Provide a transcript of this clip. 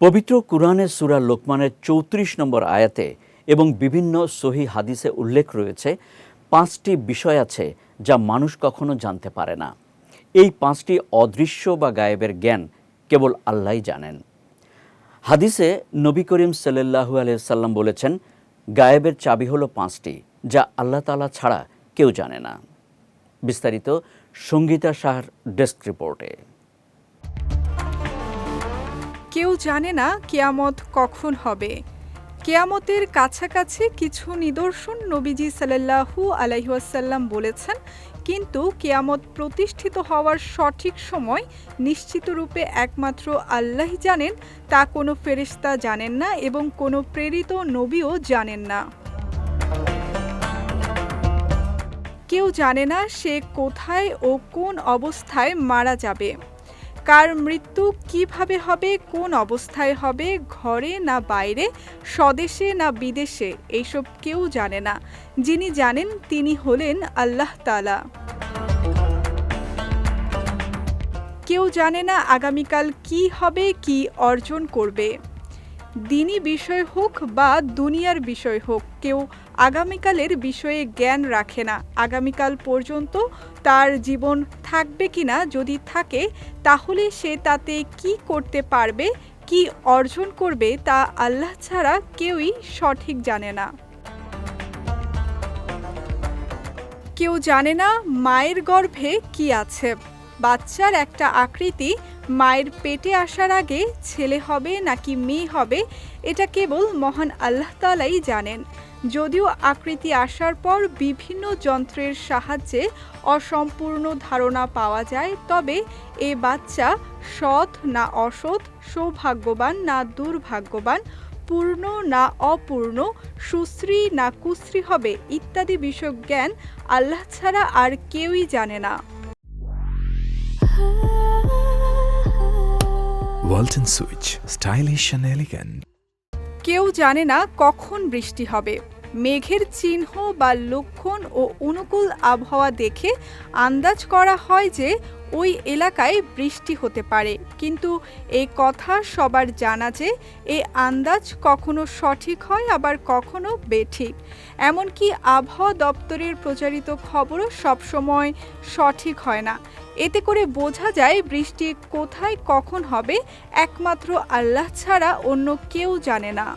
পবিত্র কুরআনের সুরা লোকমানের চৌত্রিশ নম্বর আয়াতে এবং বিভিন্ন সহি হাদিসে উল্লেখ রয়েছে, পাঁচটি বিষয় আছে যা মানুষ কখনো জানতে পারে না। এই পাঁচটি অদৃশ্য বা গায়েবের জ্ঞান কেবল আল্লাহই জানেন। হাদিসে নবী করিম সাল্লাহু সাল্লাম বলেছেন, গায়েবের চাবি হলো পাঁচটি যা আল্লাহ তালা ছাড়া কেউ জানে না। বিস্তারিত সঙ্গীতা শাহর ডেস্ক রিপোর্টে। কেউ জানে না কেয়ামত কখন হবে। কেয়ামতের কাছাকাছি কিছু নিদর্শন নবীজি সাল্লাল্লাহু আলাইহাসাল্লাম বলেছেন, কিন্তু কেয়ামত প্রতিষ্ঠিত হওয়ার সঠিক সময় নিশ্চিত রূপে একমাত্র আল্লাহ জানেন, তা কোনো ফেরেশতা জানেন না এবং কোনো প্রেরিত নবীও জানেন না। কেউ জানে না সে কোথায় ও কোন অবস্থায় মারা যাবে। কার মৃত্যু কীভাবে হবে, কোন অবস্থায় হবে, ঘরে না বাইরে, স্বদেশে না বিদেশে, এইসব কেউ জানে না। যিনি জানেন, তিনি হলেন আল্লাহ তালা কেউ জানে না আগামীকাল কি হবে, কি অর্জন করবে। দিনই বিষয় হোক বা দুনিয়ার বিষয় হোক, কেউ আগামীকালের বিষয়ে জ্ঞান রাখে না। আগামীকাল পর্যন্ত তার জীবন থাকবে কিনা যদি থাকে, তাহলে সে তাতে কি করতে পারবে, কি অর্জন করবে তা আল্লাহ ছাড়া কেউই সঠিক জানে না। কেউ জানে না মায়ের গর্ভে কি আছে। বাচ্চার একটা আকৃতি, মায়ের পেটে আসার আগে ছেলে হবে নাকি মেয়ে হবে, এটা কেবল মহান আল্লাহ তালাই জানেন। যদিও আকৃতি আসার পর বিভিন্ন যন্ত্রের সাহায্যে অসম্পূর্ণ ধারণা পাওয়া যায়, তবে এ বাচ্চা সৎ না অসৎ, সৌভাগ্যবান না দুর্ভাগ্যবান, পূর্ণ না অপূর্ণ, সুশ্রী না কুশ্রী হবে ইত্যাদি বিষয়ক জ্ঞান আল্লাহ ছাড়া আর কেউই জানে না। Walton switch stylish and elegant কেউ জানে না কখন বৃষ্টি হবে। মেঘের চিহ্ন বা লক্ষণ ও অনুকূল আবহাওয়া দেখে আন্দাজ করা হয় যে ওই এলাকায় বৃষ্টি হতে পারে। কিন্তু এই কথা সবার জানা যে এ আন্দাজ কখনো সঠিক হয়, আবার কখনো বেঠিক। এমনকি আবহাওয়া দপ্তরের প্রচারিত খবরও সবসময় সঠিক হয় না। এতে করে বোঝা যায় বৃষ্টি কোথায় কখন হবে, একমাত্র আল্লাহ ছাড়া অন্য কেউ জানে না।